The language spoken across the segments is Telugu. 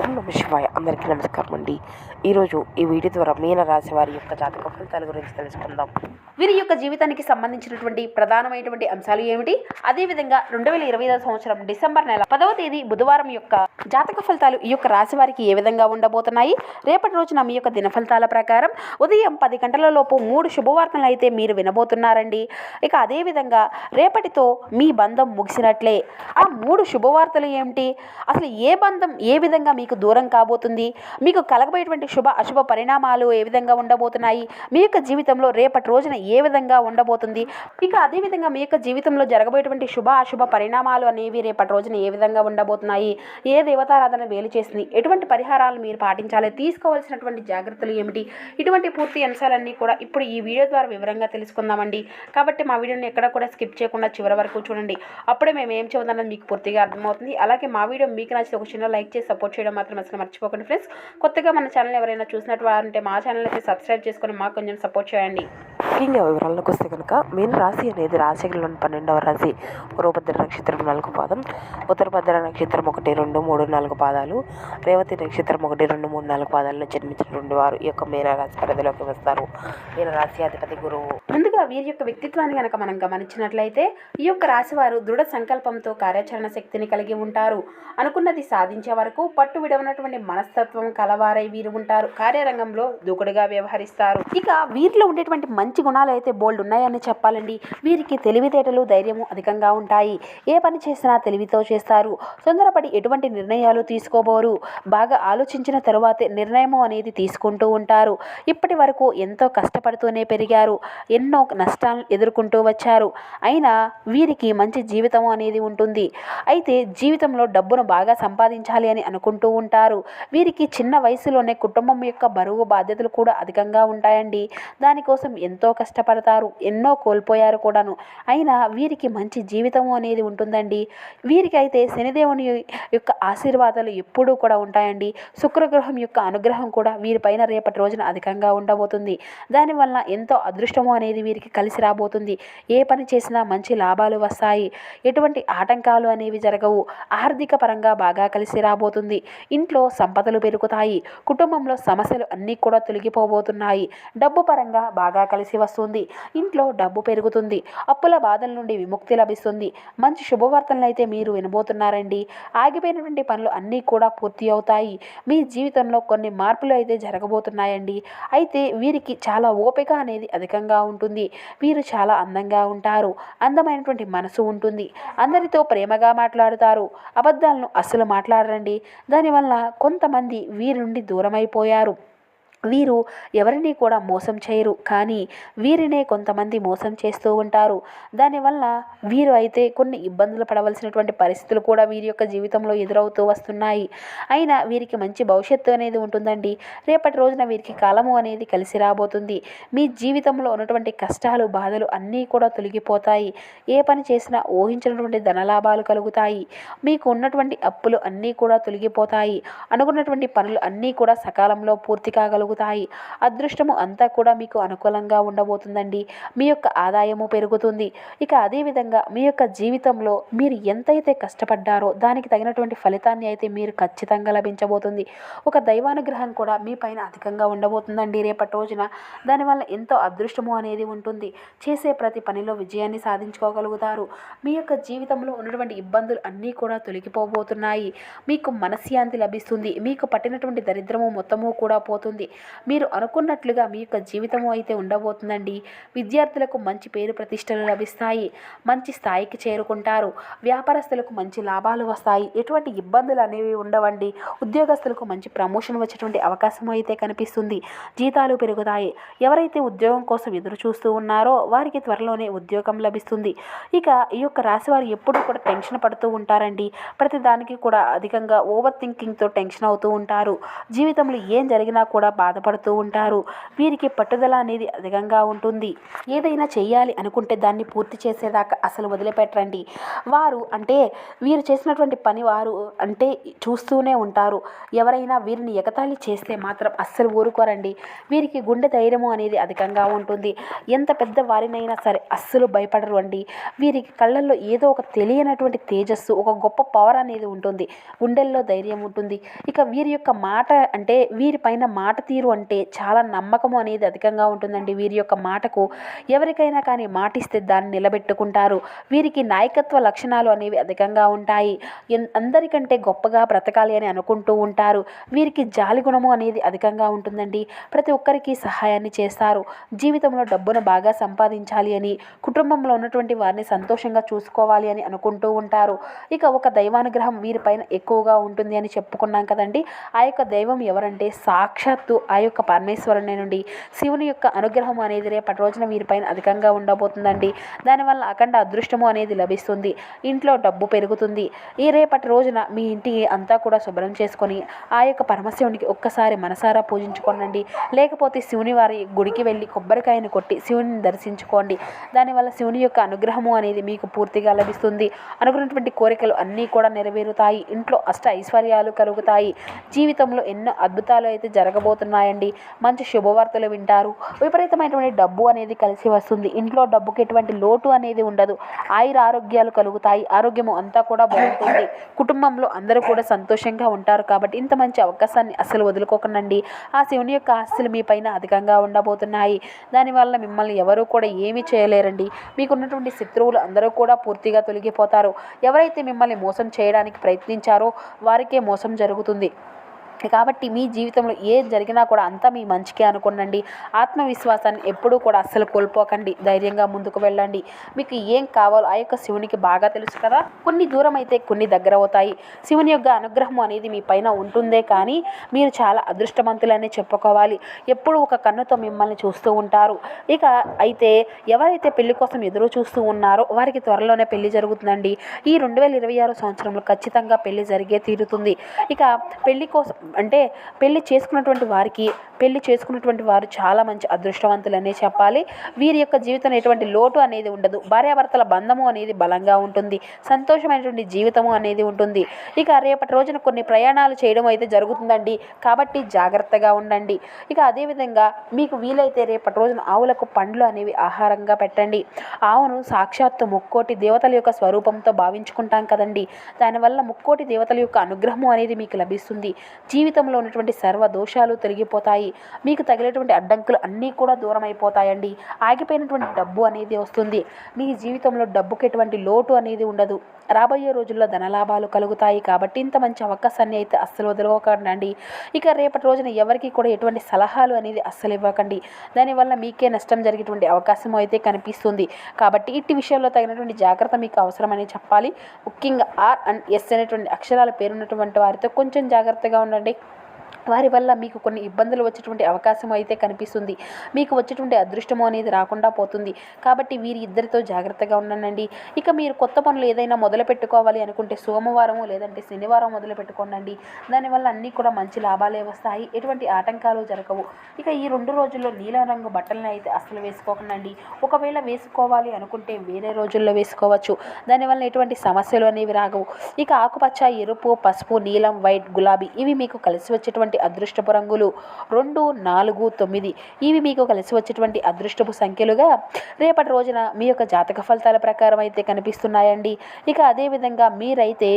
ఓం నమ శివాయ. అందరికీ నమస్కారం అండి. ఈరోజు ఈ వీడియో ద్వారా మీన రాశి వారి యొక్క జాతక ఫలితాల గురించి తెలుసుకుందాం. వీరి యొక్క జీవితానికి సంబంధించినటువంటి ప్రధానమైనటువంటి అంశాలు ఏమిటి? అదేవిధంగా రెండు వేల ఇరవై ఐదవ సంవత్సరం డిసెంబర్ నెల పదవ తేదీ బుధవారం యొక్క జాతక ఫలితాలు ఈ యొక్క రాశి వారికి ఏ విధంగా ఉండబోతున్నాయి? రేపటి రోజున మీ యొక్క దిన ఫలితాల ప్రకారం ఉదయం పది గంటల లోపు మూడు శుభవార్తలు అయితే మీరు వినబోతున్నారండి. ఇక అదేవిధంగా రేపటితో మీ బంధం ముగిసినట్లే. ఆ మూడు శుభవార్తలు ఏమిటి? అసలు ఏ బంధం ఏ విధంగా మీ మీకు దూరం కాబోతుంది. మీకు కలగబోయేటువంటి శుభ అశుభ పరిణామాలు ఏ విధంగా ఉండబోతున్నాయి? మీ యొక్క జీవితంలో రేపటి రోజున ఏ విధంగా ఉండబోతుంది? ఇక అదేవిధంగా మీ యొక్క జీవితంలో జరగబోయేటువంటి శుభ అశుభ పరిణామాలు అనేవి రేపటి రోజున ఏ విధంగా ఉండబోతున్నాయి? ఏ దేవతారాధన వేలు చేసింది? ఎటువంటి పరిహారాలు మీరు పాటించాలి? తీసుకోవాల్సినటువంటి జాగ్రత్తలు ఏమిటి? ఇటువంటి పూర్తి అంశాలన్నీ కూడా ఇప్పుడు ఈ వీడియో ద్వారా వివరంగా తెలుసుకుందామండి. కాబట్టి మా వీడియోని ఎక్కడ కూడా స్కిప్ చేయకుండా చివరి వరకు చూడండి. అప్పుడే మేము ఏం చెబుతామన్నది మీకు పూర్తిగా అర్థమవుతుంది. అలాగే మా వీడియో మీకు నచ్చితే ఒక చిన్న లైక్ చేసి సపోర్ట్ చేయడం మాత్రం అసలు మర్చిపోకండి ఫ్రెండ్స్. కొత్తగా మన ఛానల్ ఎవరైనా చూసినట్టు వారంటే మా ఛానల్ అయితే సబ్స్క్రైబ్ చేసుకొని మాకు కొంచెం సపోర్ట్ చేయండి. ముఖ్యంగా వివరాల్లోకి వస్తే కనుక మీన రాశి అనేది రాశిలోని పన్నెండవ రాశి. పూర్వభద్ర నక్షత్రం నాలుగు పాదం ఉత్తరభద్ర నక్షత్రం ఒకటి రెండు మూడు నాలుగు పాదాలు రేవతి నక్షత్రం ఒకటి రెండు మూడు నాలుగు పాదాలను జన్మించినటువంటి వారు ఈ యొక్క మీన రాశి పరిధిలోకి వస్తారు. మీన రాశి అధిపతి గురువు. ముందుగా వీరి యొక్క వ్యక్తిత్వాన్ని కనుక మనం గమనించినట్లయితే ఈ యొక్క రాశి వారు దృఢ సంకల్పంతో కార్యాచరణ శక్తిని కలిగి ఉంటారు. అనుకున్నది సాధించే వరకు పట్టు విడవనటువంటి మనస్తత్వం కలవారై వీరు ఉంటారు. కార్యరంగంలో దూకుడుగా వ్యవహరిస్తారు. ఇక వీరిలో ఉండేటువంటి మంచి గుణాలు అయితే బోల్డ్ ఉన్నాయని చెప్పాలండి. వీరికి తెలివితేటలు ధైర్యము అధికంగా ఉంటాయి. ఏ పని చేసినా తెలివితో చేస్తారు. తొందరపడి ఎటువంటి నిర్ణయాలు తీసుకోబోరు? బాగా ఆలోచించిన తరువాతే నిర్ణయము అనేది తీసుకుంటూ ఉంటారు. ఇప్పటి వరకు ఎంతో కష్టపడుతూనే పెరిగారు. ఎన్నో నష్టాలను ఎదుర్కొంటూ వచ్చారు. అయినా వీరికి మంచి జీవితం అనేది ఉంటుంది. అయితే జీవితంలో డబ్బును బాగా సంపాదించాలి అని అనుకుంటూ ఉంటారు. వీరికి చిన్న వయసులోనే కుటుంబం యొక్క బరువు బాధ్యతలు కూడా అధికంగా ఉంటాయండి. దానికోసం ఎంతో కష్టపడతారు ఎన్నో కోల్పోయారు కూడాను. అయినా వీరికి మంచి జీవితం అనేది ఉంటుందండి. వీరికి అయితే శనిదేవుని యొక్క ఆశీర్వాదాలు ఎప్పుడూ కూడా ఉంటాయండి. శుక్రగ్రహం యొక్క అనుగ్రహం కూడా వీరిపైన రేపటి రోజున అధికంగా ఉండబోతుంది. దానివల్ల ఎంతో అదృష్టము అనేది వీరికి కలిసి రాబోతుంది. ఏ పని చేసినా మంచి లాభాలు వస్తాయి. ఎటువంటి ఆటంకాలు అనేవి జరగవు. ఆర్థిక పరంగా బాగా కలిసి రాబోతుంది. ఇంట్లో సంపదలు పెరుగుతాయి. కుటుంబంలో సమస్యలు అన్నీ కూడా తొలగిపోబోతున్నాయి. డబ్బు పరంగా బాగా కలిసి వస్తుంది. ఇంట్లో డబ్బు పెరుగుతుంది. అప్పుల బాధల నుండి విముక్తి లభిస్తుంది. మంచి శుభవార్తలను అయితే మీరు వినబోతున్నారండి. ఆగిపోయినటువంటి పనులు అన్నీ కూడా పూర్తి అవుతాయి. మీ జీవితంలో కొన్ని మార్పులు అయితే జరగబోతున్నాయండి. అయితే వీరికి చాలా ఓపిక అనేది అధికంగా ఉంటుంది. వీరు చాలా అందంగా ఉంటారు. అందమైనటువంటి మనసు ఉంటుంది. అందరితో ప్రేమగా మాట్లాడుతారు. అబద్ధాలను అస్సలు మాట్లాడరండి. దాని దానివల్ల కొంతమంది వీరి నుండి దూరమైపోయారు. వీరు ఎవరిని కూడా మోసం చేయరు. కానీ వీరినే కొంతమంది మోసం చేస్తూ ఉంటారు. దానివల్ల వీరు అయితే కొన్ని ఇబ్బందులు పడవలసినటువంటి పరిస్థితులు కూడా వీరి యొక్క జీవితంలో ఎదురవుతూ వస్తున్నాయి. అయినా వీరికి మంచి భవిష్యత్తు అనేది ఉంటుందండి. రేపటి రోజున వీరికి కాలము అనేది కలిసి రాబోతుంది. మీ జీవితంలో ఉన్నటువంటి కష్టాలు బాధలు అన్నీ కూడా తొలగిపోతాయి. ఏ పని చేసినా ఊహించినటువంటి ధనలాభాలు కలుగుతాయి. మీకు ఉన్నటువంటి అప్పులు అన్నీ కూడా తొలగిపోతాయి. అనుకున్నటువంటి పనులు అన్నీ కూడా సకాలంలో పూర్తి కాగలుగుతాయి. అదృష్టము అంతా కూడా మీకు అనుకూలంగా ఉండబోతుందండి. మీ యొక్క ఆదాయము పెరుగుతుంది. ఇక అదేవిధంగా మీ యొక్క జీవితంలో మీరు ఎంతైతే కష్టపడ్డారో దానికి తగినటువంటి ఫలితాన్ని అయితే మీరు ఖచ్చితంగా లభించబోతుంది. ఒక దైవానుగ్రహం కూడా మీ పైన అధికంగా ఉండబోతుందండి రేపటి రోజున. దానివల్ల ఎంతో అదృష్టము అనేది ఉంటుంది. చేసే ప్రతి పనిలో విజయాన్ని సాధించుకోగలుగుతారు. మీ యొక్క జీవితంలో ఉన్నటువంటి ఇబ్బందులు అన్నీ కూడా తొలగిపోబోతున్నాయి. మీకు మనశ్శాంతి లభిస్తుంది. మీకు పట్టినటువంటి దరిద్రము మొత్తము కూడా పోతుంది. మీరు అనుకున్నట్లుగా మీ యొక్క జీవితము అయితే ఉండబోతుందండి. విద్యార్థులకు మంచి పేరు ప్రతిష్టలు లభిస్తాయి. మంచి స్థాయికి చేరుకుంటారు. వ్యాపారస్తులకు మంచి లాభాలు వస్తాయి. ఎటువంటి ఇబ్బందులు అనేవి ఉండవండి. ఉద్యోగస్తులకు మంచి ప్రమోషన్ వచ్చేటువంటి అవకాశం అయితే కనిపిస్తుంది. జీతాలు పెరుగుతాయి. ఎవరైతే ఉద్యోగం కోసం ఎదురు చూస్తూ ఉన్నారో వారికి త్వరలోనే ఉద్యోగం లభిస్తుంది. ఇక ఈ యొక్క రాశి వారు ఎప్పుడు కూడా టెన్షన్ పడుతూ ఉంటారండి. ప్రతి దానికి కూడా అధికంగా ఓవర్ థింకింగ్తో టెన్షన్ అవుతూ ఉంటారు. జీవితంలో ఏం జరిగినా కూడా బాధపడుతూ ఉంటారు. వీరికి పట్టుదల అనేది అధికంగా ఉంటుంది. ఏదైనా చేయాలి అనుకుంటే దాన్ని పూర్తి చేసేదాకా అసలు వదిలిపెట్టండి వారు అంటే వీరు చేసినటువంటి పని వారు అంటే చూస్తూనే ఉంటారు. ఎవరైనా వీరిని ఎగతాళి చేస్తే మాత్రం అస్సలు ఊరుకోరండి. వీరికి గుండె ధైర్యము అనేది అధికంగా ఉంటుంది. ఎంత పెద్ద వారినైనా సరే అస్సలు భయపడరు అండి. వీరికి కళ్ళల్లో ఏదో ఒక తెలియనటువంటి తేజస్సు ఒక గొప్ప పవర్ అనేది ఉంటుంది. గుండెల్లో ధైర్యం ఉంటుంది. ఇక వీరి యొక్క మాట అంటే వీరిపైన మాట తీరు అంటే చాలా నమ్మకము అనేది అధికంగా ఉంటుందండి. వీరి యొక్క మాటకు ఎవరికైనా కానీ మాటిస్తే దాన్ని నిలబెట్టుకుంటారు. వీరికి నాయకత్వ లక్షణాలు అనేవి అధికంగా ఉంటాయి. ఎన్- అందరికంటే గొప్పగా బ్రతకాలి అని అనుకుంటూ ఉంటారు. వీరికి జాలి గుణము అనేది అధికంగా ఉంటుందండి. ప్రతి ఒక్కరికి సహాయాన్ని చేస్తారు. జీవితంలో డబ్బును బాగా సంపాదించాలి అని కుటుంబంలో ఉన్నటువంటి వారిని సంతోషంగా చూసుకోవాలి అని అనుకుంటూ ఉంటారు. ఇక ఒక దైవానుగ్రహం వీరిపైన ఎక్కువగా ఉంటుంది అని చెప్పుకున్నాం కదండి. ఆ యొక్క దైవం ఎవరంటే సాక్షాత్తు ఆ యొక్క పరమేశ్వరుని నుండి శివుని యొక్క అనుగ్రహం అనేది రేపటి రోజున వీరిపైన అధికంగా ఉండబోతుందండి. దానివల్ల అఖండ అదృష్టము అనేది లభిస్తుంది. ఇంట్లో డబ్బు పెరుగుతుంది. ఈ రేపటి రోజున మీ ఇంటి అంతా కూడా శుభ్రం చేసుకొని ఆ యొక్క పరమశివునికి ఒక్కసారి మనసారా పూజించుకోనండి. లేకపోతే శివుని వారి గుడికి వెళ్ళి కొబ్బరికాయను కొట్టి శివుని దర్శించుకోండి. దానివల్ల శివుని యొక్క అనుగ్రహము అనేది మీకు పూర్తిగా లభిస్తుంది. అనుకున్నటువంటి కోరికలు అన్నీ కూడా నెరవేరుతాయి. ఇంట్లో అష్ట ఐశ్వర్యాలు కలుగుతాయి. జీవితంలో ఎన్నో అద్భుతాలు అయితే జరగబోతున్నాయి. ఉన్నాయండి. మంచి శుభవార్తలు వింటారు. విపరీతమైనటువంటి డబ్బు అనేది కలిసి వస్తుంది. ఇంట్లో డబ్బుకి ఎటువంటి లోటు అనేది ఉండదు. ఆయుర ఆరోగ్యాలు కలుగుతాయి. ఆరోగ్యము అంతా కూడా బాగుంటుంది. కుటుంబంలో అందరూ కూడా సంతోషంగా ఉంటారు కాబట్టి ఇంత మంచి అవకాశాన్ని అసలు వదులుకోకండి ఆ శివుని యొక్క ఆస్తులు మీ పైన అధికంగా ఉండబోతున్నాయి. దానివల్ల మిమ్మల్ని ఎవరూ కూడా ఏమీ చేయలేరండి. మీకున్నటువంటి శత్రువులు అందరూ కూడా పూర్తిగా తొలగిపోతారు. ఎవరైతే మిమ్మల్ని మోసం చేయడానికి ప్రయత్నించారో వారికే మోసం జరుగుతుంది. కాబట్టి మీ జీవితంలో ఏది జరిగినా కూడా అంతా మీ మంచికే అనుకోనండి. ఆత్మవిశ్వాసాన్ని ఎప్పుడూ కూడా అస్సలు కోల్పోకండి. ధైర్యంగా ముందుకు వెళ్ళండి. మీకు ఏం కావాలో ఆ యొక్క శివునికి బాగా తెలుసు కదా. కొన్ని దూరం అయితే కొన్ని దగ్గర అవుతాయి శివుని యొక్క అనుగ్రహం అనేది మీ పైన ఉంటుందే కానీ మీరు చాలా అదృష్టవంతులనే చెప్పుకోవాలి. ఎప్పుడు ఒక కన్నుతో మిమ్మల్ని చూస్తూ ఉంటారు. ఇక అయితే ఎవరైతే పెళ్ళి కోసం ఎదురు చూస్తూ ఉన్నారో వారికి త్వరలోనే పెళ్ళి జరుగుతుందండి. ఈ రెండు వేల ఇరవై ఆరు సంవత్సరంలో ఖచ్చితంగా పెళ్ళి జరిగే తీరుతుంది. ఇక పెళ్ళి కోసం అంటే పెళ్ళి చేసుకున్నటువంటి వారికి పెళ్ళి చేసుకున్నటువంటి వారు చాలా మంచి అదృష్టవంతులనే చెప్పాలి. వీరి యొక్క జీవితంలో ఎటువంటి లోటు అనేది ఉండదు. భార్యాభర్తల బంధము అనేది బలంగా ఉంటుంది. సంతోషమైనటువంటి జీవితము అనేది ఉంటుంది. ఇక రేపటి రోజున కొన్ని ప్రయాణాలు చేయడం అయితే జరుగుతుందండి. కాబట్టి జాగ్రత్తగా ఉండండి. ఇక అదేవిధంగా మీకు వీలైతే రేపటి రోజున ఆవులకు పండ్లు అనేవి ఆహారంగా పెట్టండి. ఆవును సాక్షాత్తు ముక్కోటి దేవతల యొక్క స్వరూపంతో భావించుకుంటాం కదండి. దానివల్ల ముక్కోటి దేవతల యొక్క అనుగ్రహము అనేది మీకు లభిస్తుంది. జీవితంలో ఉన్నటువంటి సర్వ దోషాలు తొలగిపోతాయి. మీకు తగిలేటువంటి అడ్డంకులు అన్నీ కూడా దూరం అయిపోతాయండి ఆగిపోయినటువంటి డబ్బు అనేది వస్తుంది. మీ జీవితంలో డబ్బుకి ఎటువంటి లోటు అనేది ఉండదు. రాబోయే రోజుల్లో ధనలాభాలు కలుగుతాయి కాబట్టి ఇంత మంచి అవకాశాన్ని అయితే అస్సలు వదులుకోకండి ఇక రేపటి రోజున ఎవరికి కూడా ఎటువంటి సలహాలు అనేది అస్సలు ఇవ్వకండి. దానివల్ల మీకే నష్టం జరిగేటువంటి అవకాశం అయితే కనిపిస్తుంది. కాబట్టి ఇట్టి విషయంలో తగినటువంటి జాగ్రత్త మీకు అవసరమని చెప్పాలి. ముఖ్యంగా ఆర్ అండ్ ఎస్ అనేటువంటి అక్షరాల పేరున్నటువంటి వారితో కొంచెం జాగ్రత్తగా ఉండండి. adik. వారి వల్ల మీకు కొన్ని ఇబ్బందులు వచ్చేటువంటి అవకాశం అయితే కనిపిస్తుంది. మీకు వచ్చేటువంటి అదృష్టము అనేది రాకుండా పోతుంది. కాబట్టి వీరి ఇద్దరితో జాగ్రత్తగా ఉండండి. ఇక మీరు కొత్త పనులు ఏదైనా మొదలు పెట్టుకోవాలి అనుకుంటే సోమవారం లేదంటే శనివారం మొదలు పెట్టుకోండి దానివల్ల అన్నీ కూడా మంచి లాభాలే వస్తాయి. ఎటువంటి ఆటంకాలు జరగవు. ఇక ఈ రెండు రోజుల్లో నీలం రంగు బట్టలను అయితే అస్సలు వేసుకోకండి ఒకవేళ వేసుకోవాలి అనుకుంటే వేరే రోజుల్లో వేసుకోవచ్చు. దానివల్ల ఎటువంటి సమస్యలు అనేవి రాగవు. ఇక ఆకుపచ్చ ఎరుపు పసుపు నీలం వైట్ గులాబీ ఇవి మీకు కలిసి వచ్చేటువంటి అదృష్టపు రంగులు. రెండు నాలుగు తొమ్మిది. ఇవి మీకు కలిసి వచ్చేటువంటి అదృష్టపు సంఖ్యలుగా రేపటి రోజున మీ యొక్క జాతక ఫలితాల ప్రకారం అయితే కనిపిస్తున్నాయండి. ఇక అదేవిధంగా మీరైతే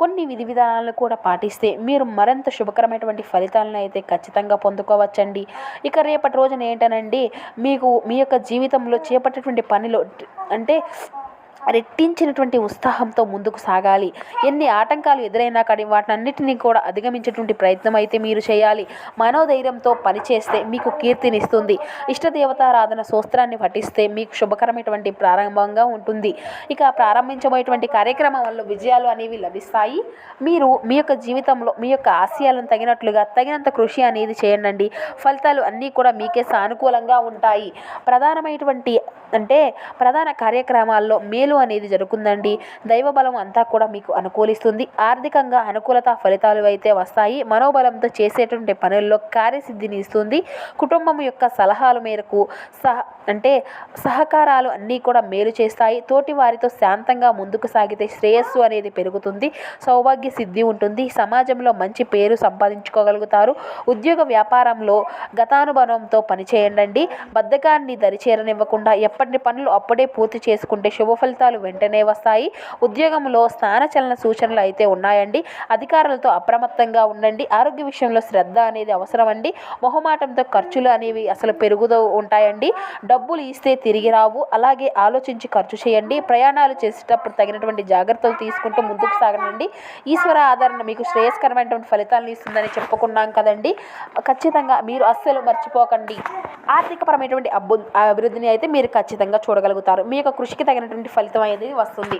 కొన్ని విధి విధానాలను కూడా పాటిస్తే మీరు మరింత శుభకరమైనటువంటి ఫలితాలను అయితే ఖచ్చితంగా పొందుకోవచ్చండి. ఇక రేపటి రోజున ఏంటనండి మీకు మీ యొక్క జీవితంలో చేపట్టేటువంటి పనిలో అంటే రెట్టించినటువంటి ఉత్సాహంతో ముందుకు సాగాలి. ఎన్ని ఆటంకాలు ఎదురైనా కానీ వాటన్నిటిని కూడా అధిగమించేటువంటి ప్రయత్నం అయితే మీరు చేయాలి. మనోధైర్యంతో పనిచేస్తే మీకు కీర్తినిస్తుంది. ఇష్టదేవతారాధన సూత్రాన్ని పఠిస్తే మీకు శుభకరమైనటువంటి ప్రారంభంగా ఉంటుంది. ఇక ప్రారంభించబోయేటువంటి కార్యక్రమం వల్ల విజయాలు అనేవి లభిస్తాయి. మీరు మీ యొక్క జీవితంలో మీ యొక్క ఆశయాలను తగినట్లుగా తగినంత కృషి అనేది చేయండి ఫలితాలు అన్నీ కూడా మీకే సానుకూలంగా ఉంటాయి. ప్రధానమైనటువంటి అంటే ప్రధాన కార్యక్రమాల్లో మేలు మేలు అనేది జరుగుతుందండి. దైవ బలం అంతా కూడా మీకు అనుకూలిస్తుంది. ఆర్థికంగా అనుకూలత ఫలితాలు అయితే వస్తాయి. మనోబలంతో చేసేటువంటి పనుల్లో కార్యసిద్ధిని ఇస్తుంది. కుటుంబం యొక్క సలహాల మేరకు సహ అంటే సహకారాలు అన్నీ కూడా మేలు చేస్తాయి. తోటి వారితో శాంతంగా ముందుకు సాగితే శ్రేయస్సు అనేది పెరుగుతుంది. సౌభాగ్య సిద్ధి ఉంటుంది. సమాజంలో మంచి పేరు సంపాదించుకోగలుగుతారు. ఉద్యోగ వ్యాపారంలో గతానుభవంతో పనిచేయండి బద్ధకాన్ని దరిచేరనివ్వకుండా ఎప్పటి పనులు అప్పుడే పూర్తి చేసుకుంటే శుభ ఫలితాలు వెంటనే వస్తాయి. ఉద్యోగంలో స్థానచలన సూచనలు అయితే ఉన్నాయండి. అధికారులతో అప్రమత్తంగా ఉండండి. ఆరోగ్య విషయంలో శ్రద్ధ అనేది అవసరం అండి మొహమాటంతో ఖర్చులు అనేవి అసలు పెరుగుతూ ఉంటాయండి. డబ్బులు ఇస్తే తిరిగి రావు. అలాగే ఆలోచించి ఖర్చు చేయండి. ప్రయాణాలు చేసేటప్పుడు తగినటువంటి జాగ్రత్తలు తీసుకుంటూ ముందుకు సాగనండి. ఈశ్వర ఆదరణ మీకు శ్రేయస్కరమైనటువంటి ఫలితాలను ఇస్తుందని చెప్పుకున్నాం కదండి. ఖచ్చితంగా మీరు అస్సలు మర్చిపోకండి. ఆర్థికపరమైనటువంటి అభివృద్ధిని అయితే మీరు ఖచ్చితంగా చూడగలుగుతారు. మీ యొక్క కృషికి తగినటువంటి ఫలితం అనేది వస్తుంది.